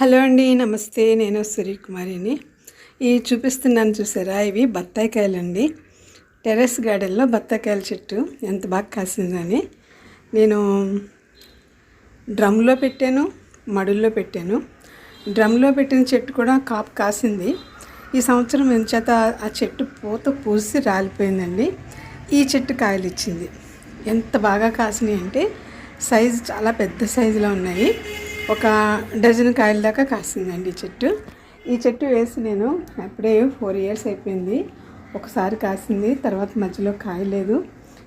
Hello అండి నమస్తే. నేను సూర్యకుమారిని ఈ చూపిస్తున్నాను చూసారా? ఇవి బత్తాయికాయలండి. టెర్రస్ గార్డెన్లో బత్తాయికాయల చెట్టు. ఎంత బాగా కాసిందని. నేను డ్రమ్లో పెట్టాను మడుల్లో పెట్టాను. డ్రమ్లో పెట్టిన చెట్టు కూడా కాపు కాసింది. ఈ సంవత్సరం ఎంచేత ఆ చెట్టు పూత పూసి రాలిపోయిందండి. ఈ చెట్టు కాయలు ఇచ్చింది ఎంత బాగా కాసినాయి అంటే సైజు చాలా పెద్ద సైజులో ఉన్నాయి. ఒక డజన్ కాయల దాకా కాసిందండి ఈ చెట్టు. ఈ చెట్టు వేసి నేను అప్పుడే ఫోర్ ఇయర్స్ అయిపోయింది. ఒకసారి కాసింది తర్వాత మధ్యలో కాయలేదు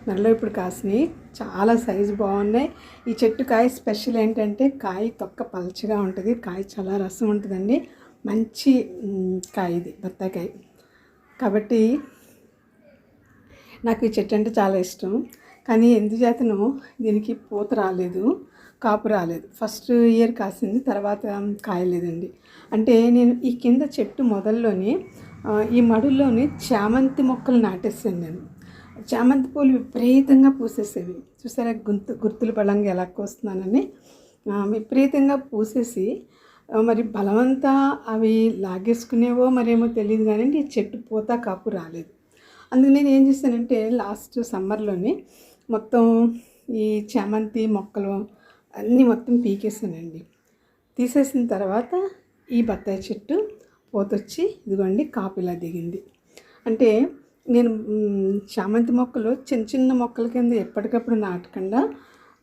మరలో ఇప్పుడు కాసినాయి. చాలా సైజు బాగున్నాయి. ఈ చెట్టు కాయ స్పెషల్ ఏంటంటే కాయ తొక్క పలచగా ఉంటుంది. కాయ చాలా రసం ఉంటుందండి. మంచి కాయ ఇది బత్తాకాయ కాబట్టి నాకు ఈ చెట్టు అంటే చాలా ఇష్టం. కానీ ఎందుచేతను దీనికి పూత రాలేదు. కాపు రాలేదు. ఫస్ట్ ఇయర్ కాసింది తర్వాత కాయలేదండి. అంటే నేను ఈ కింద చెట్టు మొదల్లోనే ఈ మడుల్లోనే చామంతి మొక్కలు నాటేసాను నేను. చామంతి పూలు విపరీతంగా పూసేసేవి. చూసారా గుంతు గుర్తులు పడంగా ఎలా కోస్తున్నానని? విపరీతంగా పూసేసి మరి బలమంతా అవి లాగేసుకునేవో మరేమో తెలియదు కానీ ఈ చెట్టు పూత కాపు రాలేదు. అందుకు నేను ఏం చేశానంటే లాస్ట్ సమ్మర్లోనే మొత్తం ఈ చామంతి మొక్కలు అన్నీ మొత్తం పీకేసానండి. తీసేసిన తర్వాత ఈ బత్తాయి చెట్టు పోతొచ్చి ఇదిగోండి కాపిలా దిగింది. అంటే నేను చామంతి మొక్కలు చిన్న చిన్న మొక్కల కింద ఎప్పటికప్పుడు నాటకుండా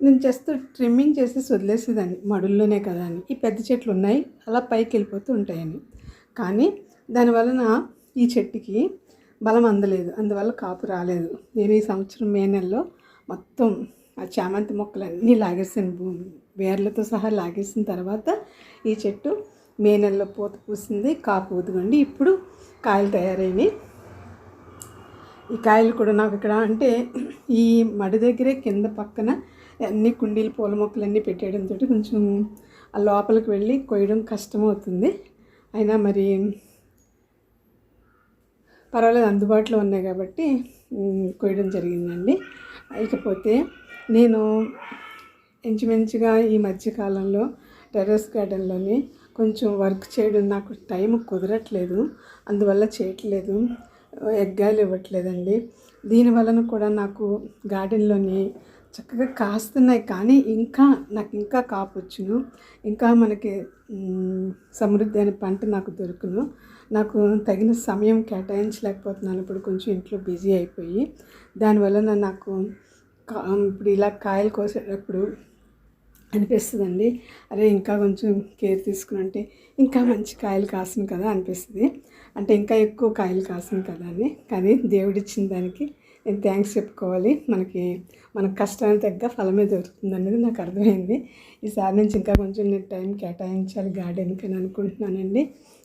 నేను జస్ట్ ట్రిమ్మింగ్ చేసేసి వదిలేసేదాన్ని మడుల్లోనే కదా అని. ఈ పెద్ద చెట్లు ఉన్నాయి అలా పైకి వెళ్ళిపోతూ ఉంటాయని. కానీ దానివలన ఈ చెట్టుకి బలం అందలేదు అందువల్ల కాపు రాలేదు. నేను ఈ సంవత్సరం మే నెలలో మొత్తం ఆ చామంతి మొక్కలన్నీ లాగేసాను భూమి. వేర్లతో సహా లాగేసిన తర్వాత ఈ చెట్టు మే నెలలో పూత పూసింది. కాపు ఊదుకోండి. ఇప్పుడు కాయలు తయారైనవి ఈ కాయలు కూడా నాకు ఇక్కడ అంటే ఈ మడి దగ్గరే కింద పక్కన అన్ని కుండీలు పూల మొక్కలన్నీ పెట్టేయడంతో కొంచెం ఆ లోపలికి వెళ్ళి కొయ్యడం కష్టమవుతుంది. అయినా మరి పర్వాలేదు అందుబాటులో ఉన్నాయి కాబట్టి కొయ్యడం జరిగిందండి. ఇకపోతే నేను ఇంచుమించుగా ఈ మధ్యకాలంలో టెర్రస్ గార్డెన్లోని కొంచెం వర్క్ చేయడం నాకు టైం కుదరట్లేదు. అందువల్ల చేయట్లేదు. ఎగ్గాయలు ఇవ్వట్లేదండి. దీని వలన కూడా నాకు గార్డెన్లోని చక్కగా కాస్తున్నాయి. కానీ ఇంకా నాకు ఇంకా కాపొచ్చును. ఇంకా మనకి సమృద్ధి అనే పంట నాకు దొరుకును. నాకు తగిన సమయం కేటాయించలేకపోతున్నాను. ఇప్పుడు కొంచెం ఇంట్లో బిజీ అయిపోయి. దానివలన నాకు ఇప్పుడు ఇలా కాయలు కోసేటప్పుడు అనిపిస్తుందండి. అరే ఇంకా కొంచెం కేర్ తీసుకుని అంటే ఇంకా మంచి కాయలు కాసిన కదా అనిపిస్తుంది. అంటే ఇంకా ఎక్కువ కాయలు కాసిన కదా అని. కానీ దేవుడిచ్చిన దానికి నేను థ్యాంక్స్ చెప్పుకోవాలి. మనకి మన కష్టానికి తగ్గ ఫలమే దొరుకుతుంది అనేది నాకు అర్థమైంది. ఈసారి నుంచి ఇంకా కొంచెం నేను టైం కేటాయించాలి గార్డెన్కి అని అనుకుంటున్నానండి.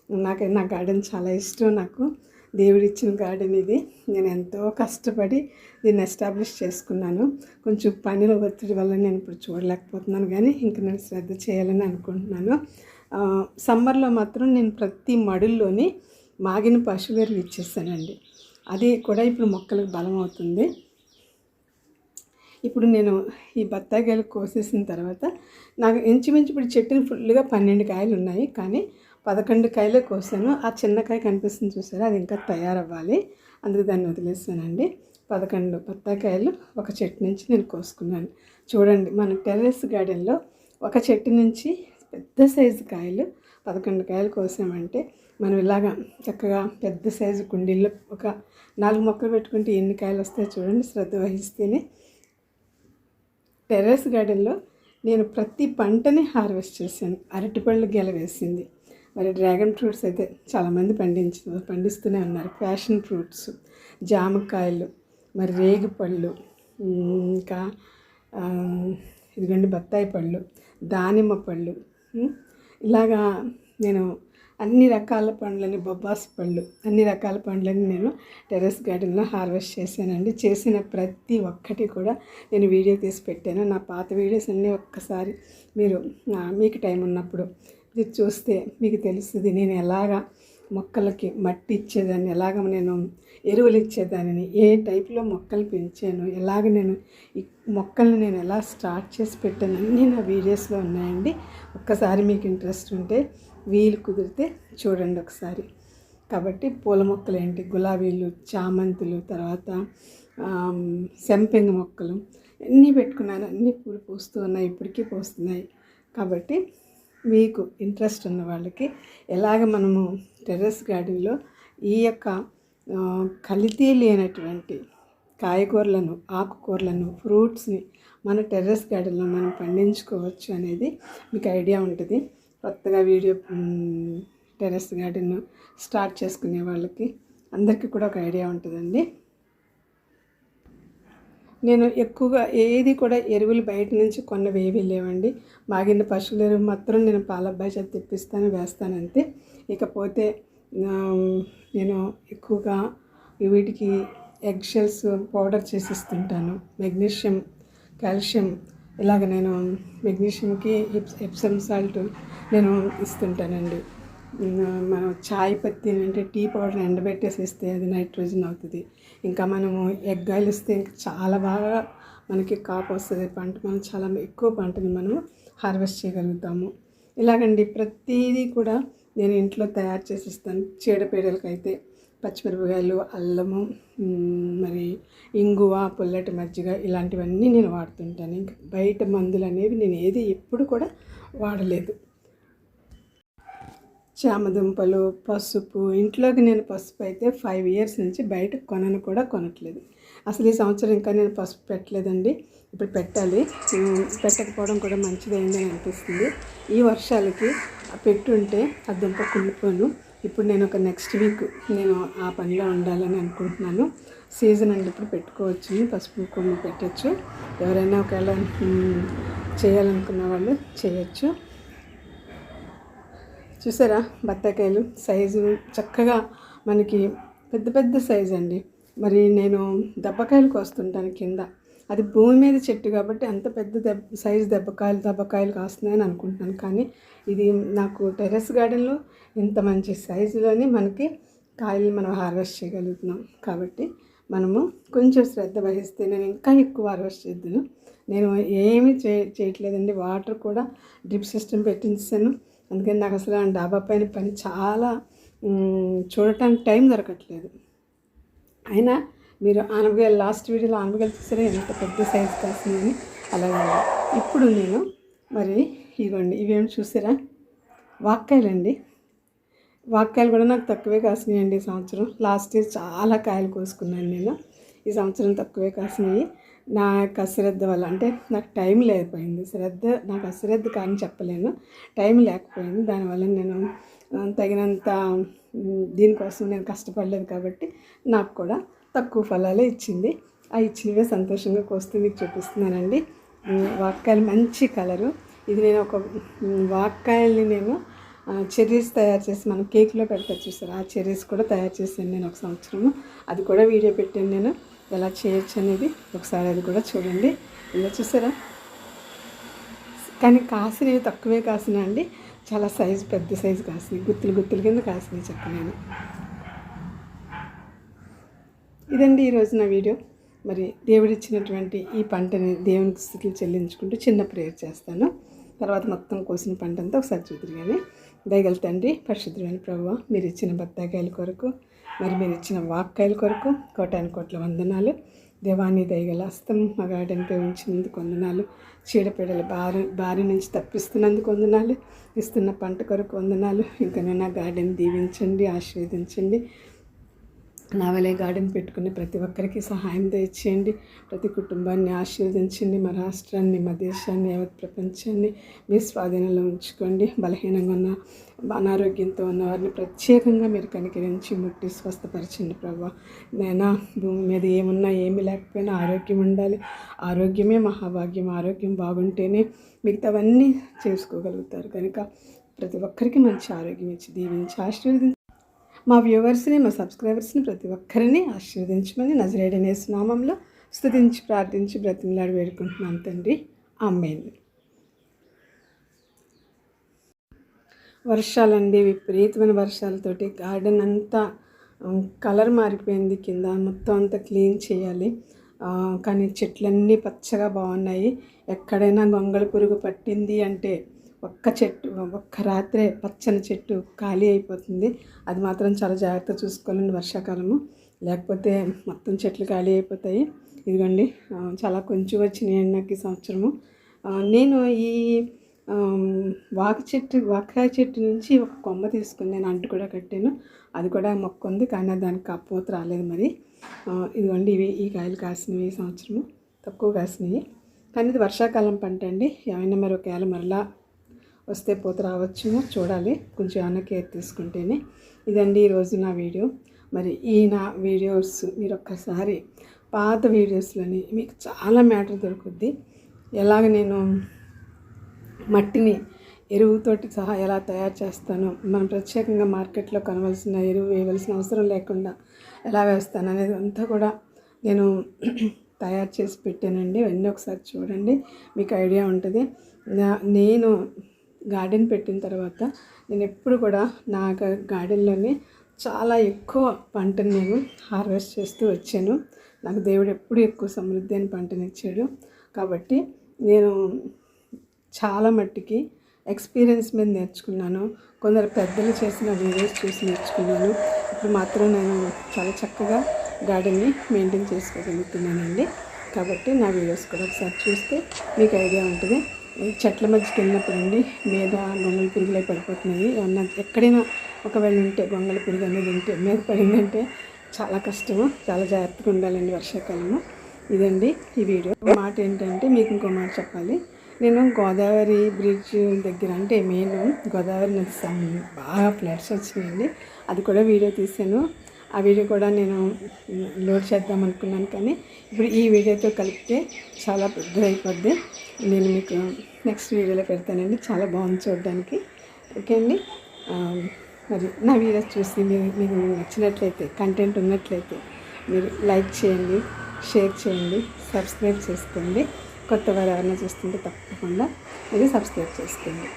నాకు నా గార్డెన్ చాలా ఇష్టం నాకు. దేవుడిచ్చిన గార్డెన్ ఇది. నేను ఎంతో కష్టపడి దీన్ని ఎస్టాబ్లిష్ చేసుకున్నాను. కొంచెం పనుల ఒత్తిడి వల్ల నేను ఇప్పుడు చూడలేకపోతున్నాను కానీ ఇంక నేను శ్రద్ధ చేయాలని అనుకుంటున్నాను. సమ్మర్లో మాత్రం నేను ప్రతి మడుల్లోని మాగిన పశువులు ఎరువు ఇచ్చేసానండి. అది కూడా ఇప్పుడు మొక్కలకు బలం అవుతుంది. ఇప్పుడు నేను ఈ బత్తాయికాయలు కోసేసిన తర్వాత నాకు ఇంచుమించు ఇప్పుడు చెట్టుని ఫుల్గా పన్నెండు కాయలు ఉన్నాయి. కానీ పదకొండు కాయలే కోసాను. ఆ చిన్న కాయ కనిపిస్తుంది చూసారా? అది ఇంకా తయారవ్వాలి. అందుకు దాన్ని వదిలేసానండి. పదకొండు బత్తాకాయలు ఒక చెట్టు నుంచి నేను కోసుకున్నాను. చూడండి మన టెర్రస్ గార్డెన్లో ఒక చెట్టు నుంచి పెద్ద సైజు కాయలు పదకొండు కాయలు కోసామంటే మనం ఇలాగా చక్కగా పెద్ద సైజు కుండీల్లో ఒక నాలుగు మొక్కలు పెట్టుకుంటే ఎన్ని కాయలు వస్తాయో చూడండి శ్రద్ధ వహిస్తేనే. టెర్రస్ గార్డెన్లో నేను ప్రతి పంటని హార్వెస్ట్ చేశాను. అరటిపళ్ళు గెల వేసింది. మరి డ్రాగన్ ఫ్రూట్స్ అయితే చాలామంది పండించ పండిస్తూనే ఉన్నారు. ప్యాషన్ ఫ్రూట్స్ జామకాయలు మరి రేగి పళ్ళు ఇంకా ఇదిగండి ఇదిగోండి బత్తాయి పళ్ళు దానిమ్మ పళ్ళు ఇలాగా నేను అన్ని రకాల పండ్లని బొబ్బాస్ పళ్ళు అన్ని రకాల పండ్లని నేను టెర్రస్ గార్డెన్లో హార్వెస్ట్ చేశానండి. చేసిన ప్రతి ఒక్కటి కూడా నేను వీడియో తీసి పెట్టాను. నా పాత వీడియోస్ అన్నీ ఒక్కసారి మీరు మీకు టైం ఉన్నప్పుడు ఇది చూస్తే మీకు తెలుస్తుంది నేను ఎలాగా మొక్కలకి మట్టి ఇచ్చేదాన్ని ఎలాగ నేను ఎరువులు ఇచ్చేదానిని ఏ టైప్లో మొక్కలు పెంచాను ఎలాగ నేను ఈ మొక్కల్ని నేను ఎలా స్టార్ట్ చేసి పెట్టాను అన్నీ నా వీడియోస్లో ఉన్నాయండి. ఒక్కసారి మీకు ఇంట్రెస్ట్ ఉంటే వీలు కుదిరితే చూడండి ఒకసారి. కాబట్టి పూల మొక్కలు ఏంటి? గులాబీలు చామంతులు తర్వాత ఆమ్, సెంపెంగ మొక్కలు అన్నీ పెట్టుకున్నాను అన్నీ పూలు పూస్తూ ఉన్నాయి ఇప్పటికీ పూస్తున్నాయి. కాబట్టి మీకు ఇంట్రెస్ట్ ఉన్న వాళ్ళకి ఎలాగ మనము టెర్రస్ గార్డెన్లో ఈ యొక్క కలితీ లేనటువంటి కాయగూరలను ఆకుకూరలను ఫ్రూట్స్ని మన టెర్రస్ గార్డెన్లో మనం పండించుకోవచ్చు అనేది మీకు ఐడియా ఉంటుంది. కొత్తగా వీడియో టెర్రస్ గార్డెన్ స్టార్ట్ చేసుకునే వాళ్ళకి అందరికీ కూడా ఒక ఐడియా ఉంటుందండి. నేను ఎక్కువగా ఏది కూడా ఎరువులు బయట నుంచి కొన్నవి ఏవి లేవండి. మాగిన పశువుల ఎరువు మాత్రం నేను పాలబ్బాయి చేత తెప్పిస్తాను వేస్తాను అంతే ఇకపోతే నేను ఎక్కువగా వీటికి ఎగ్షెల్స్ పౌడర్ చేసి ఇస్తుంటాను. మెగ్నీషియం కాల్షియం ఇలాగ నేను మెగ్నీషియంకి ఎప్స్ ఎప్సమ్ సాల్ట్ నేను ఇస్తుంటానండి. మనం చాయ్ పత్తి అంటే టీ పౌడర్ ఎండబెట్టేసి ఇస్తే అది నైట్రోజన్ అవుతుంది. ఇంకా మనము ఎగ్ ఆయిల్ ఇస్తే ఇంకా చాలా బాగా మనకి కాపు వస్తుంది. పంట మనం చాలా ఎక్కువ పంటని మనం హార్వెస్ట్ చేయగలుగుతాము. ఇలాగండి ప్రతిదీ కూడా నేను ఇంట్లో తయారు చేసి ఇస్తాను చీడపీడలకైతే పచ్చిమిరపకాయలు అల్లము మరి ఇంగువ పుల్లటి మజ్జిగ ఇలాంటివన్నీ నేను వాడుతుంటాను. ఇంకా బయట మందులు అనేవి నేను ఏది ఎప్పుడు కూడా వాడలేదు. చామదుంపలు పసుపు ఇంట్లోకి నేను పసుపు అయితే ఫైవ్ ఇయర్స్ నుంచి బయట కొనను కూడా కొనట్లేదు. అసలు ఈ సంవత్సరం ఇంకా నేను పసుపు పెట్టలేదండి. ఇప్పుడు పెట్టాలి. పెట్టకపోవడం కూడా మంచిదైంది అని అనిపిస్తుంది. ఈ వర్షాలకి పెట్టుంటే ఆ దుంప కుళ్ళిపోను ఇప్పుడు నేను ఒక నెక్స్ట్ వీక్ నేను ఆ పనిలో ఉండాలని అనుకుంటున్నాను. సీజన్ అండి ఇప్పుడు పెట్టుకోవచ్చు. పసుపు కొమ్ము పెట్టచ్చు. ఎవరైనా ఒకవేళ చేయాలనుకున్న వాళ్ళు చేయొచ్చు. చూసారా? బత్తాకాయలు సైజు చక్కగా మనకి పెద్ద పెద్ద సైజు అండి. మరి నేను దెబ్బకాయలు కోస్తుంటాను కింద. అది భూమి మీద చెట్టు కాబట్టి అంత పెద్ద దెబ్బ సైజు దెబ్బకాయలు దెబ్బకాయలు కాస్తున్నాయని అనుకుంటున్నాను. కానీ ఇది నాకు టెర్రస్ గార్డెన్లో ఇంత మంచి సైజులోని మనకి కాయలు మనం హార్వెస్ట్ చేయగలుగుతున్నాం. కాబట్టి మనము కొంచెం శ్రద్ధ వహిస్తే నేను ఇంకా ఎక్కువ హార్వెస్ట్ చేద్దును. నేను ఏమీ చే చేయట్లేదండి. వాటర్ కూడా డ్రిప్ సిస్టమ్ పెట్టించాను అందుకని నాకు అసలు ఆ డాబా పైన పని చాలా చూడటానికి టైం దొరకట్లేదు. అయినా మీరు ఆనపకాయలు లాస్ట్ వీడియోలో ఆనపకాయలు చూసారా? ఎంత పెద్ద సైజు కాసిందని అలాగే ఇప్పుడు నేను మరి ఇవ్వండి. ఇవేమి చూసారా? వాక్కాయలండి. వాక్కాయలు కూడా నాకు తక్కువే కాసినాయండి ఈ సంవత్సరం. లాస్ట్ ఇయర్ చాలా కాయలు కోసుకున్నాను నేను. ఈ సంవత్సరం తక్కువే కాసినాయి. నా యొక్క అశ్రద్ధ వల్ల అంటే నాకు టైం లేకపోయింది. శ్రద్ధ నాకు అశ్రద్ధ కానీ చెప్పలేను. టైం లేకపోయింది. దానివల్ల నేను తగినంత దీనికోసం నేను కష్టపడలేదు కాబట్టి నాకు కూడా తక్కువ ఫలాలే ఇచ్చింది. ఆ ఇచ్చినవే సంతోషంగా కోస్తూ మీకు చూపిస్తున్నానండి. వాక్కాయలు మంచి కలరు. ఇది నేను ఒక వాక్కాయల్ని నేను చెర్రీస్ తయారు చేసి మనం కేక్లో పెడతా చూసారు? ఆ చెర్రీస్ కూడా తయారు చేశాను నేను ఒక సంవత్సరము. అది కూడా వీడియో పెట్టాను నేను. ఎలా చేయొచ్చు అనేది ఒకసారి అది కూడా చూడండి. ఇలా చూసారా? కానీ కాసినవి తక్కువే కాసిన అండి చాలా సైజు పెద్ద సైజు కాసినాయి గుత్తులు గుత్తుల కింద కాసినాయి చక్క నేను. ఇదండి ఈరోజు నా వీడియో. మరి దేవుడిచ్చినటువంటి ఈ పంటని దేవునికి స్థితులు చెల్లించుకుంటూ చిన్న ప్రేయర్ చేస్తాను. తర్వాత మొత్తం కోసిన పంట అంతా ఒకసారి చూద్దరు కానీ దయగల తండ్రి పరిశుద్ధమైన ప్రభువ మీరు ఇచ్చిన బత్తాకాయల కొరకు మరి మీరు ఇచ్చిన వాక్కాయల కొరకు కోటాను కోట్ల వందనాలు. దేవాన్ని దయగల హస్తం మా ఉంచినందుకు వందనాలు. చీడపీడల బారి బారి నుంచి తప్పిస్తున్నందుకు వందనాలు. ఇస్తున్న పంట కొరకు వందనాలు. ఇంకా నేను నా గార్డెన్ దీవించండి ఆశీర్వదించండి. నా వలే గార్డెన్ పెట్టుకుని ప్రతి ఒక్కరికి సహాయం దయచేయండి. ప్రతి కుటుంబాన్ని ఆశీర్వదించండి. మా రాష్ట్రాన్ని మా దేశాన్ని యావత్ ప్రపంచాన్ని మీ స్వాధీనంలో ఉంచుకోండి. బలహీనంగా ఉన్న అనారోగ్యంతో ఉన్న వారిని ప్రత్యేకంగా మీరు కనికరించి ముట్టి స్వస్థపరచండి ప్రభా. నైనా భూమి మీద ఏమున్నా ఏమి లేకపోయినా ఆరోగ్యం ఉండాలి. ఆరోగ్యమే మహాభాగ్యం. ఆరోగ్యం బాగుంటేనే మిగతావన్నీ చేసుకోగలుగుతారు. కనుక ప్రతి ఒక్కరికి మంచి ఆరోగ్యం ఇచ్చి దీవించి ఆశీర్వదించి మా వ్యూవర్స్ని మా సబ్స్క్రైబర్స్ని ప్రతి ఒక్కరిని ఆశీర్వదించమని నజరేడనేస్ నామంలో స్థుతించి ప్రార్థించి బ్రతిమలాడి వేడుకుంటున్నాను తండ్రి. అమ్మేది వర్షాలండి విపరీతమైన వర్షాలతోటి గార్డెన్ అంతా కలర్ మారిపోయింది. కింద మొత్తం అంతా క్లీన్ చేయాలి. కానీ చెట్లన్నీ పచ్చగా బాగున్నాయి. ఎక్కడైనా గొంగళ పురుగు పట్టింది అంటే ఒక్క చెట్టు ఒక్క రాత్రే పచ్చని చెట్టు ఖాళీ అయిపోతుంది. అది మాత్రం చాలా జాగ్రత్త చూసుకోవాలండి వర్షాకాలము. లేకపోతే మొత్తం చెట్లు ఖాళీ అయిపోతాయి. ఇదిగోండి చాలా కొంచెం వచ్చినాయి నాకు ఈ సంవత్సరము. నేను ఈ వాక చెట్టు వాకాయ చెట్టు నుంచి ఒక కొమ్మ తీసుకుని నేను అంటు కూడా కట్టాను. అది కూడా మొక్క ఉంది కానీ దానికి కప్పూత రాలేదు మరి. ఇదిగోండి ఇవి ఈ కాయలు కాసినవి ఈ సంవత్సరము. తక్కువ కాసినవి. కానీ ఇది వర్షాకాలం పంట అండి. ఏమైనా మరి ఒకవేళ మరలా వస్తే పోత రావచ్చును. చూడాలి. కొంచెం అన్న కేర్ తీసుకుంటేనే. ఇదండి ఈరోజు నా వీడియో. మరి ఈ నా వీడియోస్ మీరు ఒక్కసారి పాత వీడియోస్లోని మీకు చాలా మ్యాటర్ దొరుకుద్ది. ఎలాగ నేను మట్టిని ఎరువుతోటి సహా ఎలా తయారు చేస్తాను మనం ప్రత్యేకంగా మార్కెట్లో కనవలసిన ఎరువు వేయవలసిన అవసరం లేకుండా ఎలా వేస్తాను అనేది అంతా కూడా నేను తయారు చేసి పెట్టానండి. అవన్నీ ఒకసారి చూడండి. మీకు ఐడియా ఉంటుంది. నా- నేను గార్డెన్ పెట్టిన తర్వాత నేను ఎప్పుడు కూడా నా గార్డెన్లోనే చాలా ఎక్కువ పంటను నేను హార్వెస్ట్ చేస్తూ వచ్చాను. నాకు దేవుడు ఎప్పుడు ఎక్కువ సమృద్ధి అని పంటను ఇచ్చాడు. కాబట్టి నేను చాలా మట్టికి ఎక్స్పీరియన్స్ మీద నేర్చుకున్నాను. కొందరు పెద్దలు చేసిన వీడియోస్ చూసి నేర్చుకున్నాను. ఇప్పుడు మాత్రం నేను చాలా చక్కగా గార్డెన్ని మెయింటైన్ చేసుకోగలుగుతున్నానండి. కాబట్టి నా వీడియోస్ కూడా ఒకసారి చూస్తే మీకు ఐడియా ఉంటుంది. చెట్ల మధ్యకి వెళ్ళినప్పుడు అండి మీద గొంగళి పురుగులే పడిపోతున్నాయి. ఏమన్నా ఎక్కడైనా ఒకవేళ ఉంటే గొంగళ పురుగు అనేది ఉంటే మీద పడిందంటే చాలా కష్టము చాలా జాగ్రత్తగా ఉండాలండి వర్షాకాలము. ఇదండి ఈ వీడియో. మాట ఏంటంటే మీకు ఇంకో మాట చెప్పాలి. నేను గోదావరి బ్రిడ్జ్ దగ్గర అంటే మెయిన్ గోదావరి నది బాగా ఫ్లడ్స్ వచ్చినాయండి. అది కూడా వీడియో తీసాను ఆ వీడియో కూడా నేను లోడ్ చేద్దాం అనుకున్నాను కానీ ఇప్పుడు ఈ వీడియోతో కలిపితే చాలా పెద్దది అయిపోద్ది నేను మీకు నెక్స్ట్ వీడియోలో పెడతానండి. చాలా బాగుంది చూడడానికి. ఓకే అండి? మరి నా వీడియోస్ చూసి మీరు మీకు నచ్చినట్లయితే కంటెంట్ ఉన్నట్లయితే మీరు లైక్ చేయండి షేర్ చేయండి సబ్స్క్రైబ్ చేసుకోండి. కొత్త వారు ఎవరైనా చూస్తుంటే తప్పకుండా మీరు సబ్స్క్రైబ్ చేసుకోండి.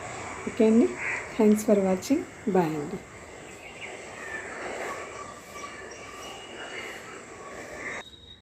ఓకే అండి? Thanks for watching. బాయ్ అండి.